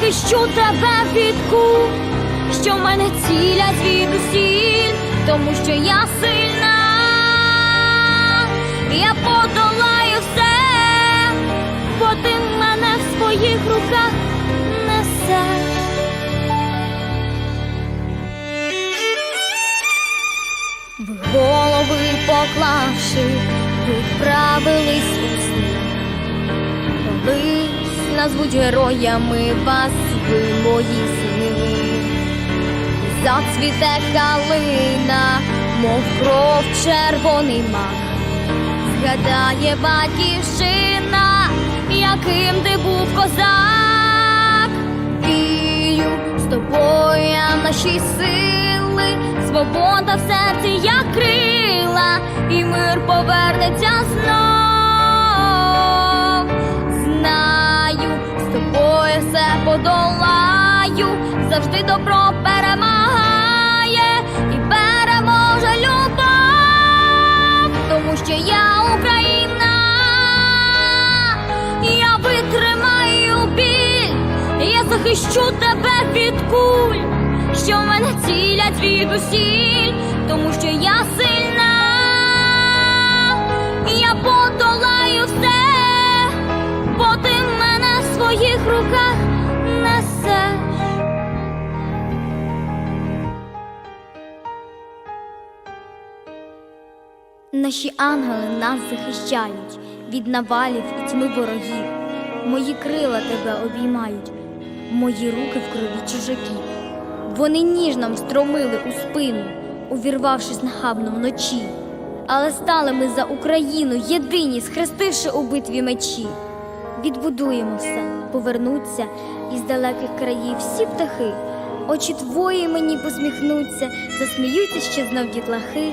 захищу тебе від що в мене цілять звідусіль, тому що я сильна, я подолаю все, бо ти мене в своїх руках несеш. Ви голови поклавши, вправились у назвуть героями вас, ви мої сини. Зацвіте калина, мов кров червоний мак. Згадає батьківщина, яким ти був козак. Вію з тобою наші сили, свобода в серці, як крила, і мир повернеться знов. Подолаю, завжди добро перемагає і переможе любов, тому що я Україна, я витримаю біль, я захищу тебе від куль, що в мене цілять звідусіль, тому що я сильна, я подолаю все, бо ти мене в своїх руках Наші ангели нас захищають від навалів і тьми ворогів. Мої крила тебе обіймають, мої руки в крові чужаків. Вони ніжно встромили у спину, увірвавшись нахабно вночі. Але стали ми за Україну єдині, схрестивши у битві мечі. Відбудуємо все, повернуться із далеких країв всі птахи. Очі твої мені посміхнуться, засміються ще знов дітлахи.